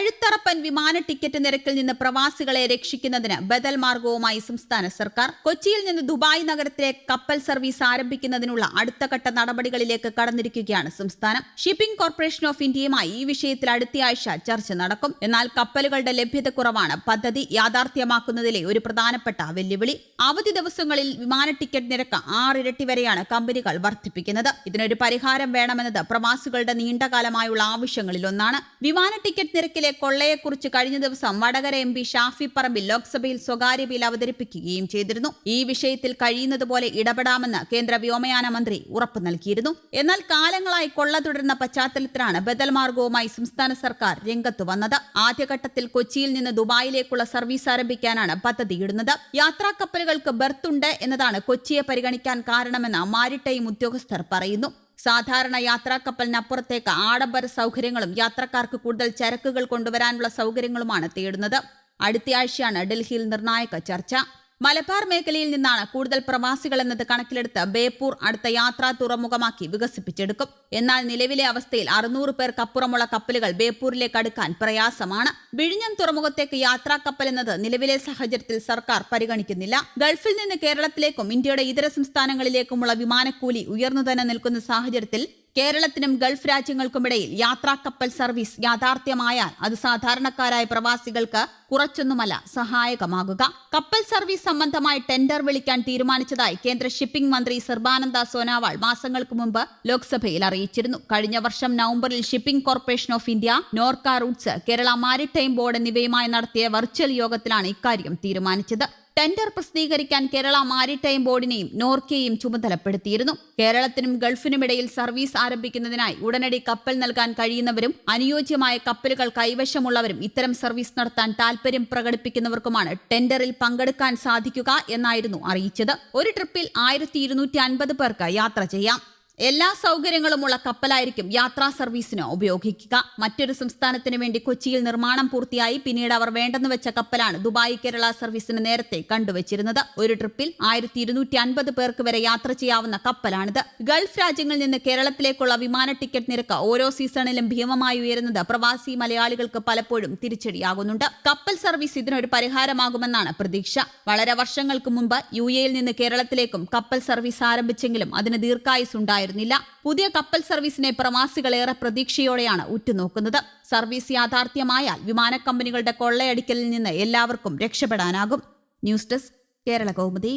കഴുത്തറപ്പൻ വിമാന ടിക്കറ്റ് നിരക്കിൽ നിന്ന് പ്രവാസികളെ രക്ഷിക്കുന്നതിന് ബദൽ മാർഗവുമായി സംസ്ഥാന സർക്കാർ കൊച്ചിയിൽ നിന്ന് ദുബായ് നഗരത്തിലെ കപ്പൽ സർവീസ് ആരംഭിക്കുന്നതിനുള്ള അടുത്ത ഘട്ട നടപടികളിലേക്ക് കടന്നിരിക്കുകയാണ് സംസ്ഥാനം. ഷിപ്പിംഗ് കോർപ്പറേഷൻ ഓഫ് ഇന്ത്യയുമായി ഈ വിഷയത്തിൽ അടുത്തയാഴ്ച ചർച്ച നടക്കും. എന്നാൽ കപ്പലുകളുടെ ലഭ്യതക്കുറവാണ് പദ്ധതി യാഥാർത്ഥ്യമാക്കുന്നതിലെ ഒരു പ്രധാനപ്പെട്ട വെല്ലുവിളി. അവധി ദിവസങ്ങളിൽ വിമാന ടിക്കറ്റ് നിരക്ക് ആറിരട്ടി വരെയാണ് കമ്പനികൾ വർദ്ധിപ്പിക്കുന്നത്. ഇതിനൊരു പരിഹാരം വേണമെന്നത് പ്രവാസികളുടെ നീണ്ടകാലമായുള്ള ആവശ്യങ്ങളിലൊന്നാണ്. വിമാന ടിക്കറ്റ് നിരക്കിലെ കൊള്ളയെക്കുറിച്ച് കഴിഞ്ഞ ദിവസം വടകര എം പി ഷാഫി പറമ്പിൽ ലോക്സഭയിൽ സ്വകാര്യ ബിൽ അവതരിപ്പിക്കുകയും ചെയ്തിരുന്നു. ഈ വിഷയത്തിൽ കഴിയുന്നതുപോലെ ഇടപെടാമെന്ന് കേന്ദ്ര വ്യോമയാന മന്ത്രി ഉറപ്പ് നൽകിയിരുന്നു. എന്നാൽ കാലങ്ങളായി കൊള്ള തുടരുന്ന പശ്ചാത്തലത്തിലാണ് ബദൽ മാർഗവുമായി സംസ്ഥാന സർക്കാർ രംഗത്തു വന്നത്. ആദ്യഘട്ടത്തിൽ കൊച്ചിയിൽ നിന്ന് ദുബായിലേക്കുള്ള സർവീസ് ആരംഭിക്കാനാണ് പദ്ധതിയിടുന്നത് യാത്രാക്കപ്പലുകൾക്ക് ബർത്തുണ്ട് എന്നതാണ് കൊച്ചിയെ പരിഗണിക്കാൻ കാരണമെന്ന് മാരിടൈം ഉദ്യോഗസ്ഥർ പറയുന്നു. സാധാരണ യാത്രാ കപ്പലിനപ്പുറത്തേക്ക് ആഡംബര സൗകര്യങ്ങളും യാത്രക്കാർക്ക് കൂടുതൽ ചരക്കുകൾ കൊണ്ടുവരാനുള്ള സൗകര്യങ്ങളുമാണ് തേടുന്നത്. അടുത്തയാഴ്ചയാണ് ഡൽഹിയിൽ നിർണായക ചർച്ച. മലബാർ മേഖലയിൽ നിന്നാണ് കൂടുതൽ പ്രവാസികൾ എന്നത് കണക്കിലെടുത്ത് ബേപ്പൂർ അടുത്ത യാത്രാ തുറമുഖമാക്കി വികസിപ്പിച്ചെടുക്കും. എന്നാൽ നിലവിലെ അവസ്ഥയിൽ അറുന്നൂറ് പേർക്കപ്പുറമുള്ള കപ്പലുകൾ ബേപ്പൂരിലേക്ക് അടുക്കാൻ പ്രയാസമാണ്. വിഴിഞ്ഞം തുറമുഖത്തേക്ക് യാത്രാ കപ്പൽ എന്നത് നിലവിലെ സാഹചര്യത്തിൽ സർക്കാർ പരിഗണിക്കുന്നില്ല. ഗൾഫിൽ നിന്ന് കേരളത്തിലേക്കും ഇന്ത്യയുടെ ഇതര സംസ്ഥാനങ്ങളിലേക്കുമുള്ള വിമാനക്കൂലി ഉയർന്നു തന്നെ നിൽക്കുന്ന സാഹചര്യത്തിൽ കേരളത്തിനും ഗൾഫ് രാജ്യങ്ങൾക്കുമിടയിൽ യാത്രാ കപ്പൽ സർവീസ് യാഥാർത്ഥ്യമായാൽ അത് സാധാരണക്കാരായ പ്രവാസികൾക്ക് കുറച്ചൊന്നുമല്ല സഹായകമാകുക. കപ്പൽ സർവീസ് സംബന്ധമായി ടെൻഡർ വിളിക്കാൻ തീരുമാനിച്ചതായി കേന്ദ്ര ഷിപ്പിംഗ് മന്ത്രി സർബാനന്ദ സോനാവാൾ മാസങ്ങൾക്ക് മുമ്പ് ലോക്സഭയിൽ അറിയിച്ചിരുന്നു. കഴിഞ്ഞ വർഷം നവംബറിൽ Shipping Corporation of India Norka Roots Kerala Maritime Board എന്നിവയുമായി നടത്തിയ വെർച്വൽ യോഗത്തിലാണ് ഇക്കാര്യം തീരുമാനിച്ചത്. ടെൻഡർ പ്രസിദ്ധീകരിക്കാൻ കേരള മാരിടൈം ബോർഡിനെയും നോർക്കയെയും ചുമതലപ്പെടുത്തിയിരുന്നു. കേരളത്തിനും ഗൾഫിനുമിടയിൽ സർവീസ് ആരംഭിക്കുന്നതിനായി ഉടനടി കപ്പൽ നൽകാൻ കഴിയുന്നവരും അനുയോജ്യമായ കപ്പലുകൾ കൈവശമുള്ളവരും ഇത്തരം സർവീസ് നടത്താൻ താൽപര്യം പ്രകടിപ്പിക്കുന്നവർക്കുമാണ് ടെൻഡറിൽ പങ്കെടുക്കാൻ സാധിക്കുക എന്നായിരുന്നു അറിയിച്ചത്. ഒരു ട്രിപ്പിൽ ആയിരത്തി പേർക്ക് യാത്ര ചെയ്യാം. എല്ലാ സൗകര്യങ്ങളുമുള്ള കപ്പലായിരിക്കും യാത്രാ സർവീസിന് ഉപയോഗിക്കുക. മറ്റൊരു സംസ്ഥാനത്തിന് വേണ്ടി കൊച്ചിയിൽ നിർമ്മാണം പൂർത്തിയായി. പിന്നീട് അവർ വേണ്ടെന്ന് വെച്ച കപ്പലാണ് ദുബായ് കേരള സർവീസിന് നേരത്തെ കണ്ടുവച്ചിരുന്നത്. ഒരു ട്രിപ്പിൽ ആയിരത്തി ഇരുന്നൂറ്റി അൻപത് പേർക്ക് വരെ യാത്ര ചെയ്യാവുന്ന കപ്പലാണിത്. ഗൾഫ് രാജ്യങ്ങളിൽ നിന്ന് കേരളത്തിലേക്കുള്ള വിമാന ടിക്കറ്റ് നിരക്ക് ഓരോ സീസണിലും ഭീമമായി ഉയരുന്നത് പ്രവാസി മലയാളികൾക്ക് പലപ്പോഴും തിരിച്ചടിയാകുന്നുണ്ട്. കപ്പൽ സർവീസ് ഇതിനൊരു പരിഹാരമാകുമെന്നാണ് പ്രതീക്ഷ. വളരെ വർഷങ്ങൾക്ക് മുമ്പ് യു എയിൽ നിന്ന് കേരളത്തിലേക്കും കപ്പൽ സർവീസ് ആരംഭിച്ചെങ്കിലും അതിന് ദീർഘായുസ് ഉണ്ടായിരുന്നു ഉണ്ടായിരുന്നില്ല. പുതിയ കപ്പൽ സർവീസിനെ പ്രവാസികൾ ഏറെ പ്രതീക്ഷയോടെയാണ് ഉറ്റുനോക്കുന്നത്. സർവീസ് യാഥാർത്ഥ്യമായാൽ വിമാന കമ്പനികളുടെ കൊള്ളയടിക്കലിൽ നിന്ന് എല്ലാവർക്കും രക്ഷപ്പെടാനാകും. News desk Kerala Kaumudi.